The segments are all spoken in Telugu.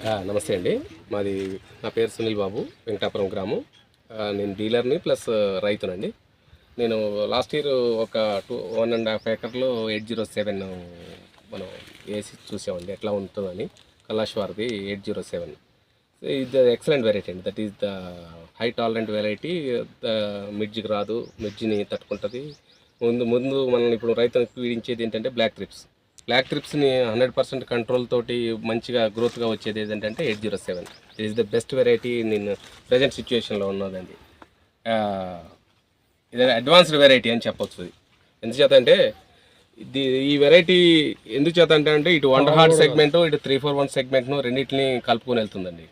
నమస్తే అండి. మాది నా పేరు సునీల్ బాబు వెంకటాపురం గ్రామం. నేను డీలర్ని ప్లస్ రైతునండి. నేను లాస్ట్ ఇయర్ ఒక టూ వన్ అండ్ హాఫ్ ఏకర్లో ఎయిట్ జీరో సెవెన్ మనం వేసి చూసామండి ఎట్లా ఉంటుందని. కలాష్ వారిది ఎయిట్ జీరో సెవెన్. ఇది ఎక్సలెంట్ వెరైటీ అండి. That is the high tolerant variety. The మిడ్జికి రాదు మిర్జిని తట్టుకుంటుంది. ముందు ముందు మనం ఇప్పుడు రైతులకు పీడించేది ఏంటంటే బ్లాక్ ట్రిప్స్ బ్లాక్ ట్రిప్స్ని హండ్రెడ్ పర్సెంట్ కంట్రోల్ తోటి మంచిగా గ్రోత్గా వచ్చేది ఏంటంటే eight zero seven. It is the best variety నేను ప్రజెంట్ సిచ్యువేషన్లో ఉన్నదండి. ఇది అడ్వాన్స్డ్ వెరైటీ అని చెప్పొచ్చు. ఎందుచేత అంటే ఈ వెరైటీ ఎందుకు చేత అంటే అంటే ఇటు వండర్ హార్ట్ సెగ్మెంట్ ఇటు త్రీ ఫోర్ వన్ సెగ్మెంట్ను రెండింటిని కలుపుకొని వెళ్తుందండి.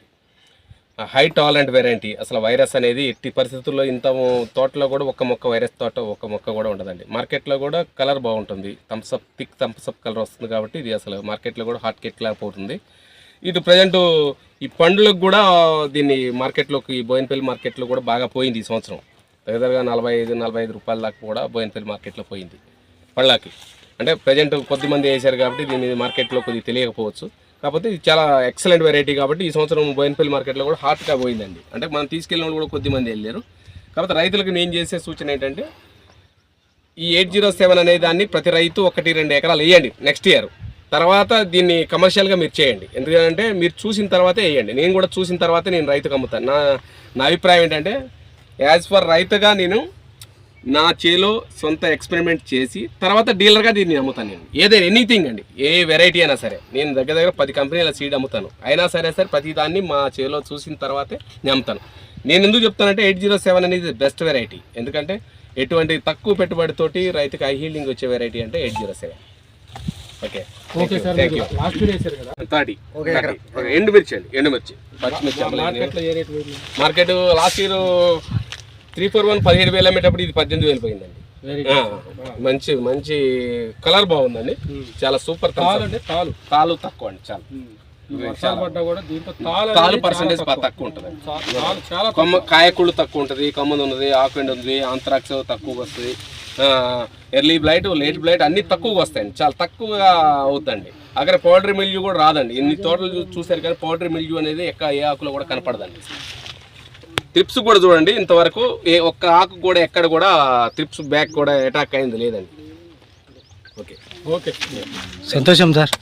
హై టాలెంట్ వెరైటీ అసలు వైరస్ అనేది ఎట్టి పరిస్థితుల్లో ఇంత తోటలో కూడా ఒక్క మొక్క వైరస్ తోట ఒక్క మొక్క కూడా ఉండదండి. మార్కెట్లో కూడా కలర్ బాగుంటుంది. థమ్స్అప్ థిక్ థమ్స్అప్ కలర్ వస్తుంది కాబట్టి ఇది అసలు మార్కెట్లో కూడా హాట్ కేక్ లాగా పోతుంది. ఇటు ప్రజెంట్ ఈ పండ్లకు కూడా దీన్ని మార్కెట్లోకి బోయినపల్లి మార్కెట్లో కూడా బాగా పోయింది ఈ సంవత్సరం. దగ్గరగా నలభై ఐదు నలభై ఐదు రూపాయల దాకా కూడా బోయినపల్లి మార్కెట్లో పోయింది పళ్ళకి అంటే ప్రజెంట్ కొద్దిమంది వేశారు కాబట్టి దీని మార్కెట్లో కొద్దిగా తెలియకపోవచ్చు. కాకపోతే ఇది చాలా ఎక్సలెంట్ వెరైటీ కాబట్టి ఈ సంవత్సరం బోయినపల్లి మార్కెట్లో కూడా హాట్గా పోయిందండి. అంటే మనం తీసుకెళ్ళిన వాళ్ళు కూడా కొద్దిమంది వెళ్ళారు. కాకపోతే రైతులకు నేను చేసే సూచన ఏంటంటే ఈ ఎయిట్ జీరో సెవెన్ అనే దాన్ని ప్రతి రైతు ఒకటి రెండు ఎకరాలు వేయండి నెక్స్ట్ ఇయర్ తర్వాత దీన్ని కమర్షియల్గా మీరు చేయండి. ఎందుకంటే మీరు చూసిన తర్వాతే వేయండి. నేను కూడా చూసిన తర్వాతే నేను రైతుకు అమ్ముతాను. నా నా అభిప్రాయం ఏంటంటే యాజ్ ఫర్ రైతుగా నేను నా చేలో సొంత ఎక్స్పెరిమెంట్ చేసి తర్వాత డీలర్గా దీన్ని అమ్ముతాను నేను. ఏదైనా ఎనీథింగ్ అండి. ఏ వెరైటీ అయినా సరే. నేను దగ్గర దగ్గర పది కంపెనీల సీడ్ అమ్ముతాను. అయినా సరే సరే ప్రతి దాన్ని మా చేలో చూసిన తర్వాతే నేను అమ్ముతాను. నేను ఎందుకు చెప్తానంటే ఎయిట్ జీరో సెవెన్ అనేది బెస్ట్ వెరైటీ ఎందుకంటే ఎటువంటి తక్కువ పెట్టుబడితోటి రైతుకి హై హీల్డింగ్ వచ్చే వెరైటీ అంటే eight zero seven. Okay okay sir thank you last video వేశారు కదా థర్టీ. ఎండుమిర్చి అండి. ఎండుమిర్చి పచ్చిమిర్చి అమ్మలేదు. మార్కెట్లో ఏ రేట్ పోయింది? Market last year three four one పదిహేడు వేలు అమ్మేటప్పుడు ఇది పద్దెనిమిది వేలు పోయిందండి. మంచి మంచి కలర్ బాగుందండి. చాలా సూపర్ తాలు. తాలు తాలు తక్కువ. అండి చాలా తాలు పర్సంటేజ్ తక్కువ. ఉంటుంది కొమ్మ కాయకుళ్ళు తక్కువ ఉంటుంది కొమ్మది ఉన్నది ఆకుఎండ్ ఉంది ఆంథ్రాక్స్ తక్కువ వస్తుంది. ఎర్లీ బ్లైట్ లేట్ బ్లైట్ అన్ని తక్కువగా వస్తాయండి. చాలా తక్కువగా అవుతుందండి అక్కడ పౌడరీ మిల్యూ కూడా రాదండి. ఎన్ని తోటలు చూ- చూశారు కానీ పౌడరీ మిల్యూ అనేది ఎక్క ఏ ఆకులో కూడా కనపడదండి. త్రిప్స్ కూడా చూడండి ఇంతవరకు ఏ ఒక్క ఆకు కూడా ఎక్కడ కూడా త్రిప్స్ బ్యాక్ కూడా అటాక్ అయింది లేదండి. ఓకే ఓకే సంతోషం సార్.